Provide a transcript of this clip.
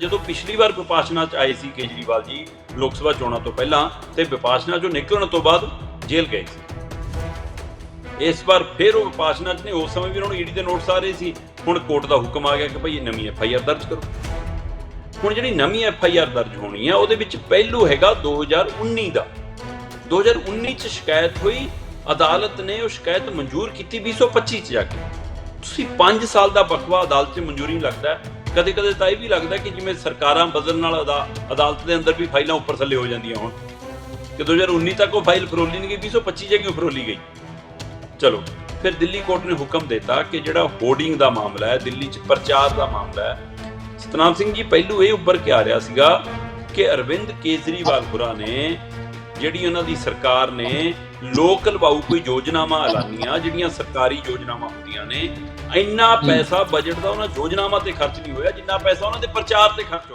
ਜਦੋਂ ਪਿਛਲੀ ਵਾਰ ਵਿਪਾਸ਼ਨਾ ਚ ਆਏ ਸੀ ਕੇਜਰੀਵਾਲ ਜੀ ਲੋਕ ਸਭਾ ਚੋਣਾਂ ਤੋਂ ਪਹਿਲਾਂ ਤੇ ਵਿਪਾਸ਼ਨਾ ਚੋਂ ਨਿਕਲਣ ਤੋਂ ਬਾਅਦ ਜੇਲ੍ਹ ਗਏ ਸੀ। ਇਸ ਵਾਰ ਫਿਰ ਉਹ ਵਿਪਾਸ਼ਨਾ ਚ ਨੇ, ਉਸ ਸਮੇਂ ਵੀ ਉਹਨਾਂ ਨੂੰ ਈਡੀ ਦੇ ਨੋਟਿਸ ਆ ਰਹੇ ਸੀ। ਹੁਣ ਕੋਰਟ ਦਾ ਹੁਕਮ ਆ ਗਿਆ ਕਿ ਭਈ ਇਹ ਨਵੀਂ ਐਫ ਆਈ ਆਰ ਦਰਜ ਕਰੋ। ਹੁਣ ਜਿਹੜੀ ਨਵੀਂ ਐਫ ਆਈ ਆਰ ਦਰਜ ਹੋਣੀ ਹੈ ਉਹਦੇ ਵਿੱਚ ਪਹਿਲੂ ਹੈਗਾ 2019 ਦਾ। 2019 ਚ ਸ਼ਿਕਾਇਤ ਹੋਈ, ਅਦਾਲਤ ਨੇ ਉਹ ਸ਼ਿਕਾਇਤ ਮਨਜ਼ੂਰ ਕੀਤੀ 2025 ਚ ਜਾ ਕੇ। ਤੁਸੀਂ 5 ਸਾਲ ਦਾ ਬਖਵਾ ਅਦਾਲਤ 'ਚ ਮਨਜ਼ੂਰੀ ਨਹੀਂ ਲੱਗਦਾ। ਕਦੇ ਕਦੇ ਤਾਂ ਇਹ ਵੀ ਲੱਗਦਾ ਕਿ ਜਿਵੇਂ ਸਰਕਾਰਾਂ ਬਦਲਣ ਨਾਲ ਅਦਾਲਤ ਦੇ ਅੰਦਰ ਵੀ ਫਾਈਲਾਂ ਉੱਪਰ ਥੱਲੇ ਹੋ ਜਾਂਦੀਆਂ ਹੁਣ। ਕਿ 2019 ਤੱਕ ਉਹ ਫਾਈਲ ਫਰੋਲੀ ਨਹੀਂ ਗਈ 2025 ਜੇ ਕਿਉਂ ਫਰੋਲੀ ਗਈ। ਚਲੋ, ਫਿਰ ਦਿੱਲੀ ਕੋਰਟ ਨੇ ਹੁਕਮ ਦਿੱਤਾ ਕਿ ਜਿਹੜਾ ਹੋਰਡਿੰਗ ਦਾ ਮਾਮਲਾ ਹੈ, ਦਿੱਲੀ 'ਚ ਪ੍ਰਚਾਰ ਦਾ ਮਾਮਲਾ ਹੈ, ਸਤਨਾਮ ਸਿੰਘ ਜੀ, ਪਹਿਲੂ ਇਹ ਉੱਪਰ ਕੇ ਆ ਰਿਹਾ ਸੀਗਾ ਕਿ ਅਰਵਿੰਦ ਕੇਜਰੀਵਾਲ ਹੁਰਾਂ ਨੇ ਜਿਹੜੀ ਉਹਨਾਂ ਦੀ ਸਰਕਾਰ ਨੇ ਲੋਕ ਲਵਾਊ ਕੋਈ ਯੋਜਨਾਵਾਂ ਐਲਾਨੀਆਂ ਜਿਹੜੀਆਂ ਸਰਕਾਰੀ ਯੋਜਨਾਵਾਂ ਹੁੰਦੀਆਂ ਨੇ ਇੰਨਾ ਪੈਸਾ ਬਜਟ ਦਾ ਉਹਨਾਂ ਯੋਜਨਾਵਾਂ ਤੇ ਖਰਚ ਨਹੀਂ ਹੋਇਆ ਜਿੰਨਾ ਪੈਸਾ ਉਹਨਾਂ ਦੇ ਪ੍ਰਚਾਰ ਤੇ ਖਰਚ ਹੋ